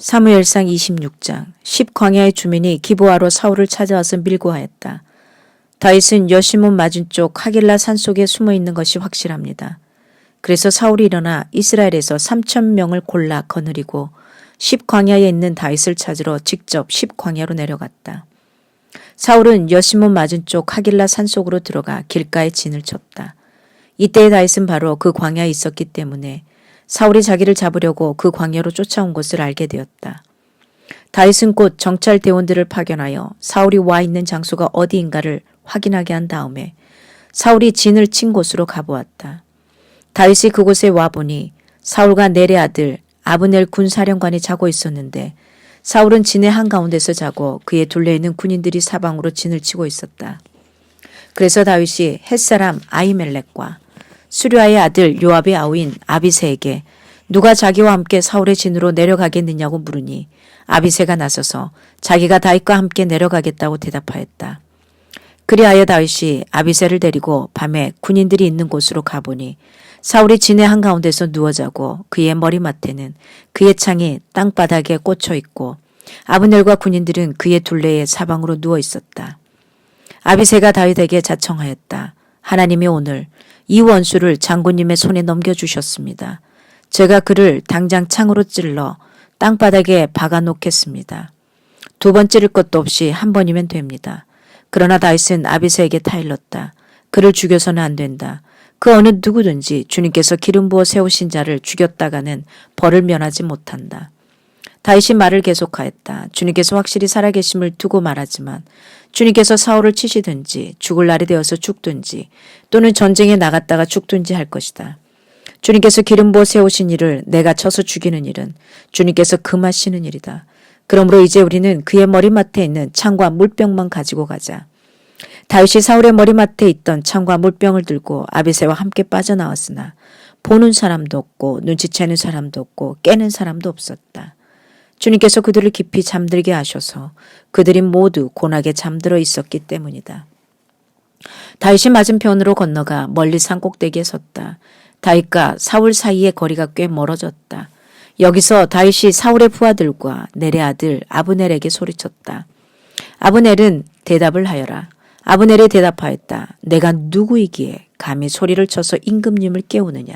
사무엘상 26장 10광야의 주민이 기부하러 사울을 찾아와서 밀고 하였다. 다윗은 여시몬 맞은쪽 하길라 산속에 숨어 있는 것이 확실합니다. 그래서 사울이 일어나 이스라엘에서 3천 명을 골라 거느리고 10광야에 있는 다윗을 찾으러 직접 10광야로 내려갔다. 사울은 여시몬 맞은쪽 하길라 산속으로 들어가 길가에 진을 쳤다. 이때 다윗은 바로 그 광야에 있었기 때문에 사울이 자기를 잡으려고 그 광야로 쫓아온 것을 알게 되었다. 다윗은 곧 정찰 대원들을 파견하여 사울이 와 있는 장소가 어디인가를 확인하게 한 다음에 사울이 진을 친 곳으로 가보았다. 다윗이 그곳에 와보니 사울과 넬의 아들 아브넬 군사령관이 자고 있었는데 사울은 진의 한가운데서 자고 그의 둘레 있는 군인들이 사방으로 진을 치고 있었다. 그래서 다윗이 햇사람 아이멜렉과 수류아의 아들 요압의 아우인 아비세에게 누가 자기와 함께 사울의 진으로 내려가겠느냐고 물으니 아비세가 나서서 자기가 다윗과 함께 내려가겠다고 대답하였다. 그리하여 다윗이 아비세를 데리고 밤에 군인들이 있는 곳으로 가보니 사울이 진의 한가운데서 누워 자고 그의 머리맡에는 그의 창이 땅바닥에 꽂혀 있고 아브넬과 군인들은 그의 둘레에 사방으로 누워 있었다. 아비세가 다윗에게 자청하였다. 하나님이 오늘 이 원수를 장군님의 손에 넘겨주셨습니다. 제가 그를 당장 창으로 찔러 땅바닥에 박아 놓겠습니다. 두 번 찌를 것도 없이 한 번이면 됩니다. 그러나 다윗은 아비세에게 타일렀다. 그를 죽여서는 안 된다. 그 어느 누구든지 주님께서 기름 부어 세우신 자를 죽였다가는 벌을 면하지 못한다. 다윗이 말을 계속하였다. 주님께서 확실히 살아계심을 두고 말하지만 주님께서 사울을 치시든지 죽을 날이 되어서 죽든지 또는 전쟁에 나갔다가 죽든지 할 것이다. 주님께서 기름 부어 세우신 일을 내가 쳐서 죽이는 일은 주님께서 금하시는 일이다. 그러므로 이제 우리는 그의 머리맡에 있는 창과 물병만 가지고 가자. 다윗이 사울의 머리맡에 있던 창과 물병을 들고 아비세와 함께 빠져나왔으나 보는 사람도 없고 눈치채는 사람도 없고 깨는 사람도 없었다. 주님께서 그들을 깊이 잠들게 하셔서 그들이 모두 고나게 잠들어 있었기 때문이다. 다윗이 맞은편으로 건너가 멀리 산 꼭대기에 섰다. 다윗과 사울 사이의 거리가 꽤 멀어졌다. 여기서 다윗이 사울의 부하들과 넬의 아들 아브넬에게 소리쳤다. 아브넬은 대답을 하여라. 아브넬이 대답하였다. 내가 누구이기에 감히 소리를 쳐서 임금님을 깨우느냐.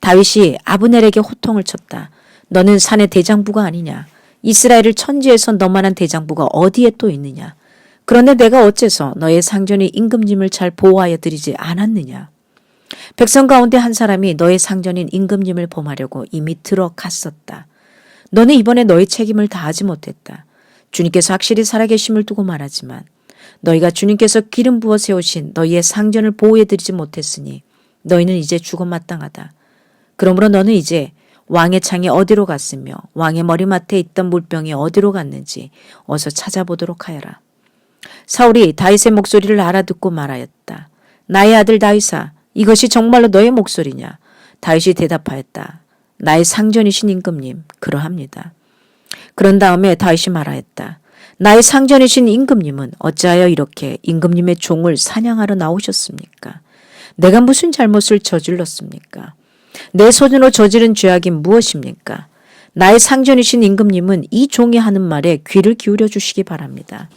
다윗이 아브넬에게 호통을 쳤다. 너는 산의 대장부가 아니냐. 이스라엘을 천지에서 너만한 대장부가 어디에 또 있느냐. 그런데 내가 어째서 너의 상전이 임금님을 잘 보호하여 드리지 않았느냐. 백성 가운데 한 사람이 너의 상전인 임금님을 범하려고 이미 들어갔었다. 너는 이번에 너의 책임을 다하지 못했다. 주님께서 확실히 살아계심을 두고 말하지만 너희가 주님께서 기름 부어 세우신 너희의 상전을 보호해드리지 못했으니 너희는 이제 죽어 마땅하다. 그러므로 너는 이제 왕의 창이 어디로 갔으며 왕의 머리맡에 있던 물병이 어디로 갔는지 어서 찾아보도록 하여라. 사울이 다윗의 목소리를 알아듣고 말하였다. 나의 아들 다윗아, 이것이 정말로 너의 목소리냐? 다윗이 대답하였다. 나의 상전이신 임금님, 그러합니다. 그런 다음에 다윗이 말하였다. 나의 상전이신 임금님은 어찌하여 이렇게 임금님의 종을 사냥하러 나오셨습니까? 내가 무슨 잘못을 저질렀습니까? 내 손으로 저지른 죄악이 무엇입니까? 나의 상전이신 임금님은 이 종이 하는 말에 귀를 기울여 주시기 바랍니다.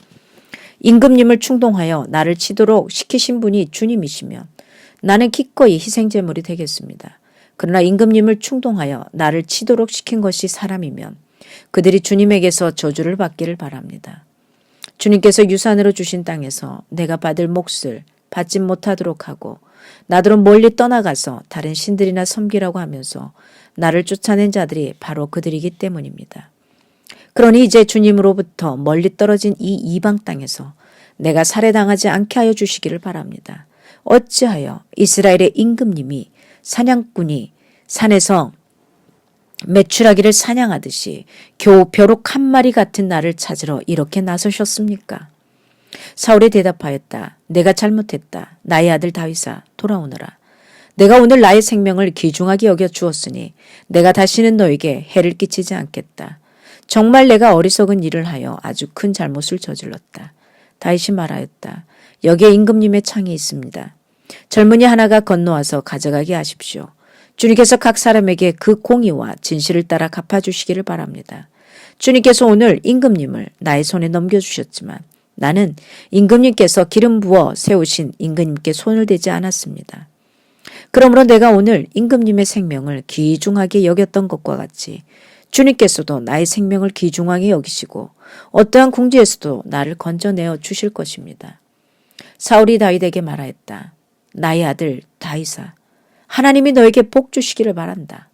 임금님을 충동하여 나를 치도록 시키신 분이 주님이시면 나는 기꺼이 희생제물이 되겠습니다. 그러나 임금님을 충동하여 나를 치도록 시킨 것이 사람이면 그들이 주님에게서 저주를 받기를 바랍니다. 주님께서 유산으로 주신 땅에서 내가 받을 몫을 받지 못하도록 하고 나더러 멀리 떠나가서 다른 신들이나 섬기라고 하면서 나를 쫓아낸 자들이 바로 그들이기 때문입니다. 그러니 이제 주님으로부터 멀리 떨어진 이 이방 땅에서 내가 살해당하지 않게 하여 주시기를 바랍니다. 어찌하여 이스라엘의 임금님이 사냥꾼이 산에서 매출하기를 사냥하듯이 겨우 벼룩 한 마리 같은 나를 찾으러 이렇게 나서셨습니까? 사울이 대답하였다. 내가 잘못했다. 나의 아들 다윗아 돌아오너라. 내가 오늘 나의 생명을 귀중하게 여겨 주었으니 내가 다시는 너에게 해를 끼치지 않겠다. 정말 내가 어리석은 일을 하여 아주 큰 잘못을 저질렀다. 다윗이 말하였다. 여기에 임금님의 창이 있습니다. 젊은이 하나가 건너와서 가져가게 하십시오. 주님께서 각 사람에게 그 공의와 진실을 따라 갚아주시기를 바랍니다. 주님께서 오늘 임금님을 나의 손에 넘겨주셨지만 나는 임금님께서 기름 부어 세우신 임금님께 손을 대지 않았습니다. 그러므로 내가 오늘 임금님의 생명을 귀중하게 여겼던 것과 같이 주님께서도 나의 생명을 귀중하게 여기시고 어떠한 궁지에서도 나를 건져내어 주실 것입니다. 사울이 다윗에게 말하였다. 나의 아들 다윗아, 하나님이 너에게 복 주시기를 바란다.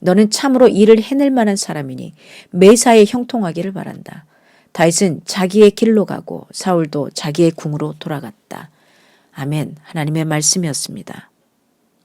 너는 참으로 일을 해낼 만한 사람이니 매사에 형통하기를 바란다. 다윗은 자기의 길로 가고 사울도 자기의 궁으로 돌아갔다. 아멘. 하나님의 말씀이었습니다.